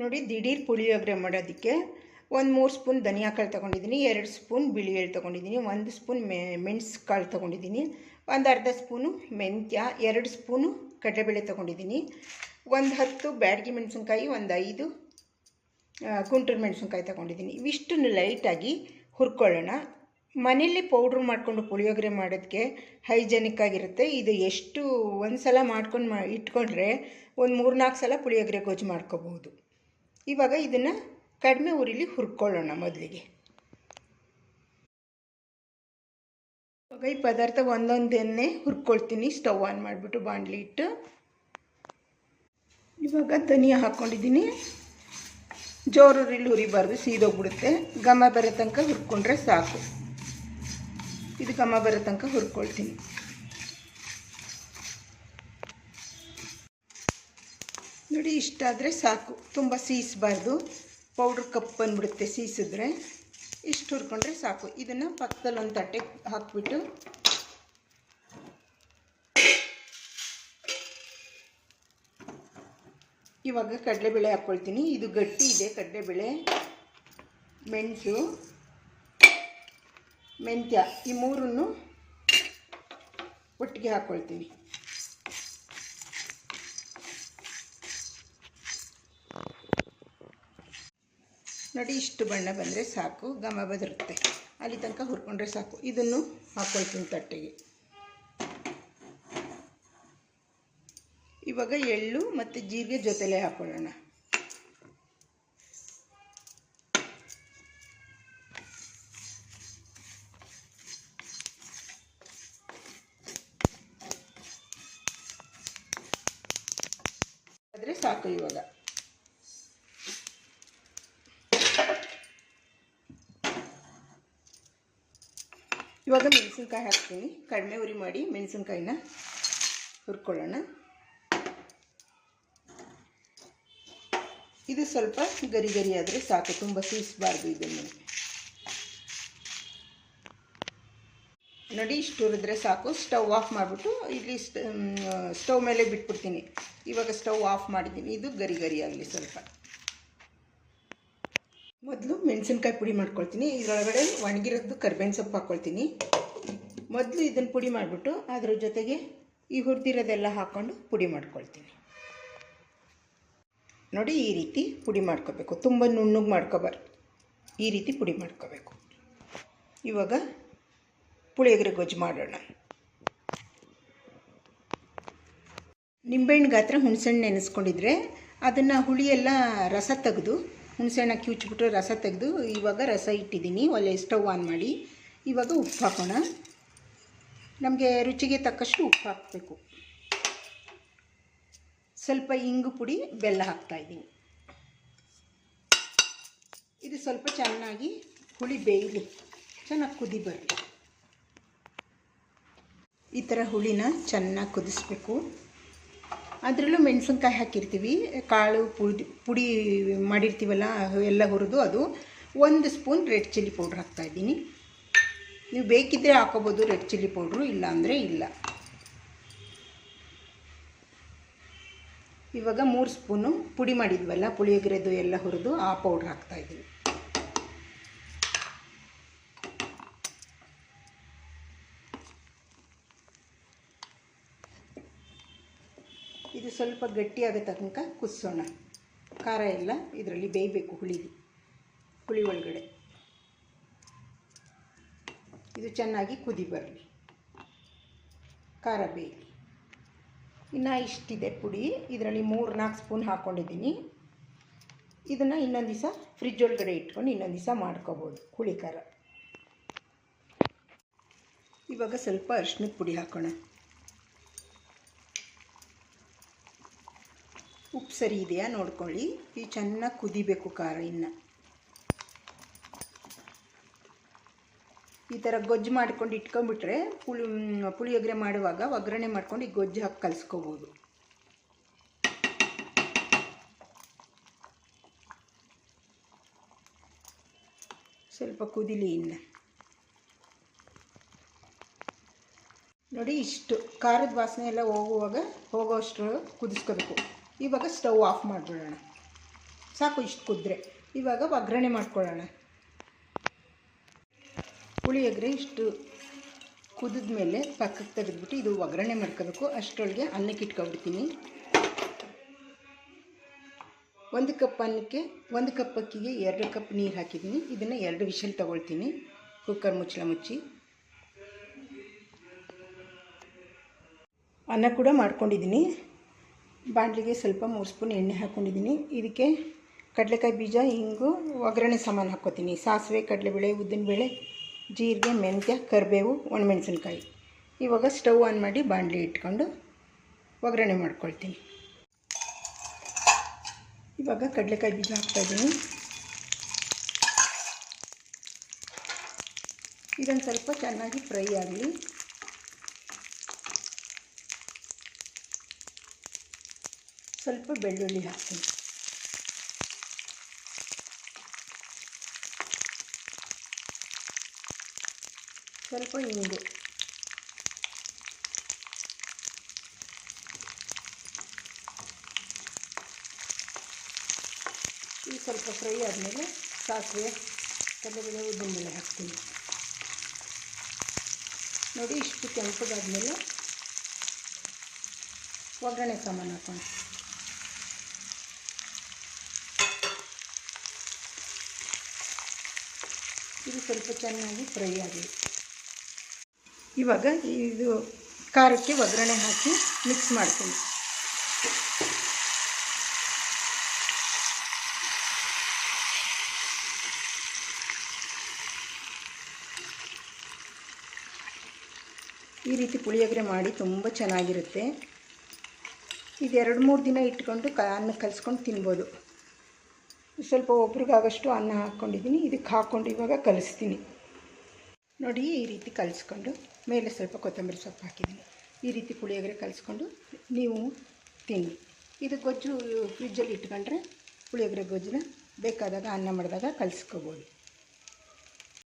ನೋಡಿ ದಿಢೀರ್ ಪುಳಿಯೋಗರೆ ಮಾಡೋದಕ್ಕೆ ಒಂದು ಮೂರು ಸ್ಪೂನ್ ಧನಿಯಾ ಕಾಳು ತೊಗೊಂಡಿದ್ದೀನಿ, ಎರಡು ಸ್ಪೂನ್ ಬಿಳಿ ಎಳ್ಳು ತೊಗೊಂಡಿದ್ದೀನಿ, ಒಂದು ಸ್ಪೂನ್ ಮೆ, ಮೆಣಸು ಕಾಳು ತೊಗೊಂಡಿದ್ದೀನಿ, ಒಂದು ಅರ್ಧ ಸ್ಪೂನು ಮೆಂತ್ಯ, ಎರಡು ಸ್ಪೂನು ಕಡಲೆಬೇಳೆ ತೊಗೊಂಡಿದ್ದೀನಿ, ಒಂದು ಹತ್ತು ಬ್ಯಾಡಗಿ ಮೆಣಸಿನ್ಕಾಯಿ, ಒಂದು ಐದು ಗುಂಟೂರು ಮೆಣಸಿನ್ಕಾಯಿ ತೊಗೊಂಡಿದ್ದೀನಿ. ಇವಿಷ್ಟನ್ನು ಲೈಟಾಗಿ ಹುರ್ಕೊಳ್ಳೋಣ. ಮನೇಲಿ ಪೌಡ್ರ್ ಮಾಡಿಕೊಂಡು ಪುಳಿಯೋಗರೆ ಮಾಡೋದಕ್ಕೆ ಹೈಜೆನಿಕ್ ಆಗಿರುತ್ತೆ. ಇದು ಎಷ್ಟು ಒಂದು ಸಲ ಮಾಡ್ಕೊಂಡು ಮಾ, ಇಟ್ಕೊಂಡ್ರೆ ಒಂದು ಮೂರು ನಾಲ್ಕು ಸಲ ಪುಳಿಯೋಗರೆ ಗೊಜ್ಜು ಮಾಡ್ಕೋಬಹುದು ಇವಾಗ ಇದನ್ನು ಕಡಿಮೆ ಉರಿಲಿ ಹುರ್ಕೊಳ್ಳೋಣ ಮೊದಲಿಗೆ. ಇವಾಗ ಈ ಪದಾರ್ಥ ಒಂದೊಂದನ್ನೇ ಹುರ್ಕೊಳ್ತೀನಿ, ಸ್ಟವ್ ಆನ್ ಮಾಡಿಬಿಟ್ಟು ಬಾಣಲಿ ಇಟ್ಟು. ಇವಾಗ ಧನಿಯಾ ಹಾಕ್ಕೊಂಡಿದ್ದೀನಿ ಜೋರು ಉರಿಲಿ ಹುರಿಬಾರ್ದು ಸೀದೋಗ್ಬಿಡುತ್ತೆ. ಘಮ ಬರೋ ತನಕ ಹುರ್ಕೊಂಡ್ರೆ ಸಾಕು. ಇದು ಘಮ ಬರೋ ತನಕ ಹುರ್ಕೊಳ್ತೀನಿ. ನೋಡಿ ಇಷ್ಟಾದರೆ ಸಾಕು. ತುಂಬ ಸೀಸಬಾರ್ದು. ಪೌಡ್ರ್ ಕಪ್ ಬಂದುಬಿಡುತ್ತೆ ಸೀಸಿದ್ರೆ. ಇಷ್ಟು ಹುರ್ಕೊಂಡ್ರೆ ಸಾಕು. ಇದನ್ನು ಪಕ್ಕದಲ್ಲಿ ಒಂದು ತಟ್ಟೆ ಹಾಕ್ಬಿಟ್ಟು. ಇವಾಗ ಕಡಲೆಬೇಳೆ ಹಾಕ್ಕೊಳ್ತೀನಿ ಇದು ಗಟ್ಟಿ ಇದೆ, ಕಡಲೆಬೇಳೆ, ಮೆಣಸು, ಮೆಂತ್ಯ. ಈ ಮೂರನ್ನು ಒಟ್ಟಿಗೆ ಹಾಕ್ಕೊಳ್ತೀನಿ ನೋಡಿ ಇಷ್ಟು ಬಣ್ಣ ಬಂದರೆ ಸಾಕು, ಘಮ ಬದಿರುತ್ತೆ. ಅಲ್ಲಿ ತನಕ ಹುರ್ಕೊಂಡ್ರೆ ಸಾಕು. ಇದನ್ನು ಹಾಕ್ಕೊಳ್ತೀನಿ ತಟ್ಟೆಗೆ. ಇವಾಗ ಎಳ್ಳು ಮತ್ತು ಜೀರಿಗೆ ಜೊತೆಲೇ ಹಾಕ್ಕೊಳ್ಳೋಣ ಆದರೆ ಸಾಕು ಇವಾಗ. ಇವಾಗ ಮೆಣಸಿನ್ಕಾಯಿ ಹಾಕ್ತೀನಿ. ಕಡಿಮೆ ಉರಿ ಮಾಡಿ ಮೆಣಸಿನ್ಕಾಯಿನ ಹುರ್ಕೊಳ್ಳೋಣ. ಇದು ಸ್ವಲ್ಪ ಗರಿ ಗರಿ ಆದರೆ ಸಾಕು. ತುಂಬ ಸೀಸಬಾರ್ದು ಇದನ್ನು. ನೋಡಿ, ಇಷ್ಟು ಹುರಿದ್ರೆ ಸಾಕು. ಸ್ಟವ್ ಆಫ್ ಮಾಡಿಬಿಟ್ಟು ಇಲ್ಲಿ ಸ್ಟವ್ ಮೇಲೆ ಬಿಟ್ಬಿಡ್ತೀನಿ. ಇವಾಗ ಸ್ಟವ್ ಆಫ್ ಮಾಡಿದ್ದೀನಿ. ಇದು ಗರಿ ಗರಿ ಆಗಲಿ ಸ್ವಲ್ಪ. ಮೊದಲು ಮೆಣಸಿನ್ಕಾಯಿ ಪುಡಿ ಮಾಡ್ಕೊಳ್ತೀನಿ. ಇದರೊಳಗಡೆ ಒಣಗಿರೋದು ಕರ್ಬೇವಿನ ಸೊಪ್ಪು ಹಾಕ್ಕೊಳ್ತೀನಿ ಮೊದಲು ಇದನ್ನು ಪುಡಿ ಮಾಡಿಬಿಟ್ಟು ಅದ್ರ ಜೊತೆಗೆ ಈ ಹುರಿದಿರೋದೆಲ್ಲ ಹಾಕ್ಕೊಂಡು ಪುಡಿ ಮಾಡ್ಕೊಳ್ತೀನಿ. ನೋಡಿ ಈ ರೀತಿ ಪುಡಿ ಮಾಡ್ಕೋಬೇಕು. ತುಂಬ ನುಣ್ಣಗೆ ಮಾಡ್ಕೋಬಾರ್ದು. ಈ ರೀತಿ ಪುಡಿ ಮಾಡ್ಕೋಬೇಕು. ಇವಾಗ ಪುಳಿಯೋಗರೆ ಗೊಜ್ಜು ಮಾಡೋಣ. ನಿಂಬೆಹಣ್ಣು ಗಾತ್ರ ಹುಣಸೆಹಣ್ಣು ನೆನೆಸ್ಕೊಂಡಿದ್ರೆ ಅದನ್ನು ಹುಳಿಯೆಲ್ಲ ರಸ ತೆಗೆದು ಹುಣಸೆಹಣ್ಣ ಕಿವುಚ್ಬಿಟ್ಟು ರಸ ತೆಗೆದು ಇವಾಗ ರಸ ಇಟ್ಟಿದ್ದೀನಿ. ಒಲೆ ಸ್ಟವ್ ಆನ್ ಮಾಡಿ. ಇವಾಗ ಉಪ್ಪು ಹಾಕೋಣ. ನಮಗೆ ರುಚಿಗೆ ತಕ್ಕಷ್ಟು ಉಪ್ಪು ಹಾಕಬೇಕು. ಸ್ವಲ್ಪ ಇಂಗು ಪುಡಿ, ಬೆಲ್ಲ ಹಾಕ್ತಾಯಿದ್ದೀನಿ ಇದು ಸ್ವಲ್ಪ ಚೆನ್ನಾಗಿ ಹುಳಿ ಬೇಯಲಿ. ಚೆನ್ನಾಗಿ ಕುದಿ ಬರಲಿ ಈ ಥರ ಹುಳಿನ ಚೆನ್ನಾಗಿ ಕುದಿಸ್ಬೇಕು. ಅದರಲ್ಲೂ ಮೆಣಸಿನ್ಕಾಯಿ ಹಾಕಿರ್ತೀವಿ, ಕಾಳು ಪುಡಿ ಪುಡಿ ಮಾಡಿರ್ತೀವಲ್ಲ ಎಲ್ಲ ಹುರಿದು ಅದು ಒಂದು ಸ್ಪೂನ್ ರೆಡ್ ಚಿಲ್ಲಿ ಪೌಡ್ರ್ ಹಾಕ್ತಾಯಿದ್ದೀನಿ ನೀವು ಬೇಕಿದ್ದರೆ ಹಾಕೋಬೋದು, ರೆಡ್ ಚಿಲ್ಲಿ ಪೌಡ್ರು ಇಲ್ಲ ಅಂದರೆ ಇಲ್ಲ. ಇವಾಗ ಮೂರು ಸ್ಪೂನು ಪುಡಿ ಮಾಡಿದ್ವಲ್ಲ, ಪುಳಿಯೋಗರೆದು ಎಲ್ಲ ಹುರಿದು ಆ ಪೌಡ್ರ್ ಹಾಕ್ತಾಯಿದ್ದೀವಿ ಇದು ಸ್ವಲ್ಪ ಗಟ್ಟಿಯಾಗೋ ತನಕ ಕುದಿಸೋಣ. ಖಾರ ಎಲ್ಲ ಇದರಲ್ಲಿ ಬೇಯಬೇಕು ಹುಳಿ ಹುಳಿ ಒಳಗಡೆ. ಇದು ಚೆನ್ನಾಗಿ ಕುದಿ ಬರಲಿ. ಖಾರ ಬೇಯಲಿ. ಇನ್ನು ಇಷ್ಟಿದೆ ಪುಡಿ. ಇದರಲ್ಲಿ ಮೂರು ನಾಲ್ಕು ಸ್ಪೂನ್ ಹಾಕ್ಕೊಂಡಿದ್ದೀನಿ ಇದನ್ನು ಇನ್ನೊಂದು ದಿವಸ ಫ್ರಿಜ್ ಒಳಗಡೆ ಇಟ್ಕೊಂಡು ಇನ್ನೊಂದು ದಿವಸ ಮಾಡ್ಕೋಬೋದು ಹುಳಿ ಖಾರ. ಇವಾಗ ಸ್ವಲ್ಪ ಅರಿಶಿನದ ಪುಡಿ ಹಾಕೋಣ. ಉಪ್ಪು ಸರಿ ಇದೆಯಾ ನೋಡ್ಕೊಳ್ಳಿ. ಈ ಚೆನ್ನಾಗಿ ಕುದಿಬೇಕು ಖಾರ ಇನ್ನು. ಈ ಥರ ಗೊಜ್ಜು ಮಾಡ್ಕೊಂಡು ಇಟ್ಕೊಂಡ್ಬಿಟ್ರೆ ಪುಳಿ ಪುಳಿಯೋಗರೆ ಮಾಡುವಾಗ ಒಗ್ಗರಣೆ ಮಾಡ್ಕೊಂಡು ಈ ಗೊಜ್ಜು ಹಾಕಿ ಕಲಿಸ್ಕೋಬೋದು. ಸ್ವಲ್ಪ ಕುದಿಲಿ ಇನ್ನು. ನೋಡಿ ಇಷ್ಟು. ಖಾರದ ವಾಸನೆ ಎಲ್ಲ ಹೋಗುವಾಗ ಹೋಗೋಷ್ಟು ಕುದಿಸ್ಕೋಬೇಕು. ಇವಾಗ ಸ್ಟವ್ ಆಫ್ ಮಾಡಿಬಿಡೋಣ. ಸಾಕು ಇಷ್ಟು ಕುದ್ರೆ. ಇವಾಗ ಒಗ್ಗರಣೆ ಮಾಡ್ಕೊಳ್ಳೋಣ. ಪುಳಿಯೋಗರೆ ಇಷ್ಟು ಕುದಿದ ಮೇಲೆ ಪಕ್ಕಕ್ಕೆ ತೆಗೆದ್ಬಿಟ್ಟು ಇದು ಒಗ್ಗರಣೆ ಮಾಡ್ಕೋಬೇಕು. ಅಷ್ಟರೊಳಗೆ ಅನ್ನಕ್ಕೆ ಇಟ್ಕೊಬಿಡ್ತೀನಿ ಒಂದು ಕಪ್ ಅನ್ನಕ್ಕೆ, ಒಂದು ಕಪ್ ಅಕ್ಕಿಗೆ ಎರಡು ಕಪ್ ನೀರು ಹಾಕಿದ್ದೀನಿ. ಇದನ್ನು ಎರಡು ವಿಷಲ್ ತೊಗೊಳ್ತೀನಿ. ಕುಕ್ಕರ್ ಮುಚ್ಚಳ ಮುಚ್ಚಿ. ಅನ್ನ ಕೂಡ ಮಾಡ್ಕೊಂಡಿದ್ದೀನಿ. ಬಾಣಲಿಗೆ ಸ್ವಲ್ಪ ಮೂರು ಸ್ಪೂನ್ ಎಣ್ಣೆ ಹಾಕ್ಕೊಂಡಿದ್ದೀನಿ ಇದಕ್ಕೆ ಕಡಲೆಕಾಯಿ ಬೀಜ ಹಿಂಗು ಒಗ್ಗರಣೆ ಸಾಮಾನು ಹಾಕ್ಕೋತೀನಿ. ಸಾಸಿವೆ, ಕಡಲೆಬೇಳೆ, ಉದ್ದಿನಬೇಳೆ, ಜೀರಿಗೆ, ಮೆಂತ್ಯ, ಕರಿಬೇವು, ಒಣಮೆಣಸಿನ್ಕಾಯಿ. ಇವಾಗ ಸ್ಟವ್ ಆನ್ ಮಾಡಿ ಬಾಣಲಿ ಇಟ್ಕೊಂಡು ಒಗ್ಗರಣೆ ಮಾಡ್ಕೊಳ್ತೀನಿ. ಇವಾಗ ಕಡಲೆಕಾಯಿ ಬೀಜ ಹಾಕ್ತಾಯಿದ್ದೀನಿ ಇದೊಂದು ಸ್ವಲ್ಪ ಚೆನ್ನಾಗಿ ಫ್ರೈ ಆಗಲಿ. ಸ್ವಲ್ಪ ಬೆಳ್ಳುಳ್ಳಿ ಹಾಕ್ತೀನಿ. ಸ್ವಲ್ಪ ಇಂಗು. ಇದು ಸ್ವಲ್ಪ ಫ್ರೈ ಆದಮೇಲೆ ಸಾಸಿವೆ, ಕಡಲೆಬೇಳೆ ಉದ್ದಿನಬೇಳೆ ಹಾಕ್ತೀನಿ. ನೋಡಿ ಇಷ್ಟು ಕೆಂಪಗಾದ್ಮೇಲೆ ಒಗ್ಗರಣೆ ಸಾಮಾನು ಹಾಕೋಣ. ಇದು ಸ್ವಲ್ಪ ಚೆನ್ನಾಗಿ ಫ್ರೈ ಆಗಲಿ ಇವಾಗ ಇದು ಖಾರಕ್ಕೆ ಒಗ್ಗರಣೆ ಹಾಕಿ ಮಿಕ್ಸ್ ಮಾಡ್ತೀನಿ. ಈ ರೀತಿ ಪುಳಿಯೋಗರೆ ಮಾಡಿ ತುಂಬ ಚೆನ್ನಾಗಿರುತ್ತೆ. ಇದು ಎರಡು ಮೂರು ದಿನ ಇಟ್ಕೊಂಡು ಅನ್ನ ಕಲಿಸ್ಕೊಂಡು ತಿನ್ಬೋದು. ಸ್ವಲ್ಪ ಒಬ್ರಿಗಾಗಷ್ಟು ಅನ್ನ ಹಾಕ್ಕೊಂಡಿದ್ದೀನಿ. ಇದಕ್ಕೆ ಹಾಕ್ಕೊಂಡು ಇವಾಗ ಕಲಿಸ್ತೀನಿ. ನೋಡಿ, ಈ ರೀತಿ ಕಲಿಸ್ಕೊಂಡು ಮೇಲೆ ಸ್ವಲ್ಪ ಕೊತ್ತಂಬರಿ ಸೊಪ್ಪು ಹಾಕಿದ್ದೀನಿ. ಈ ರೀತಿ ಪುಳಿಯೋಗರೆ ಕಲಿಸ್ಕೊಂಡು ನೀವು ತಿನ್ನಿ. ಇದು ಗೊಜ್ಜು ಫ್ರಿಜ್ಜಲ್ಲಿ ಇಟ್ಕೊಂಡ್ರೆ ಪುಳಿಯೋಗರೆ ಗೊಜ್ಜನ್ನ ಬೇಕಾದಾಗ ಅನ್ನ ಮಾಡಿದಾಗ ಕಲಿಸ್ಕೋಬೋದು.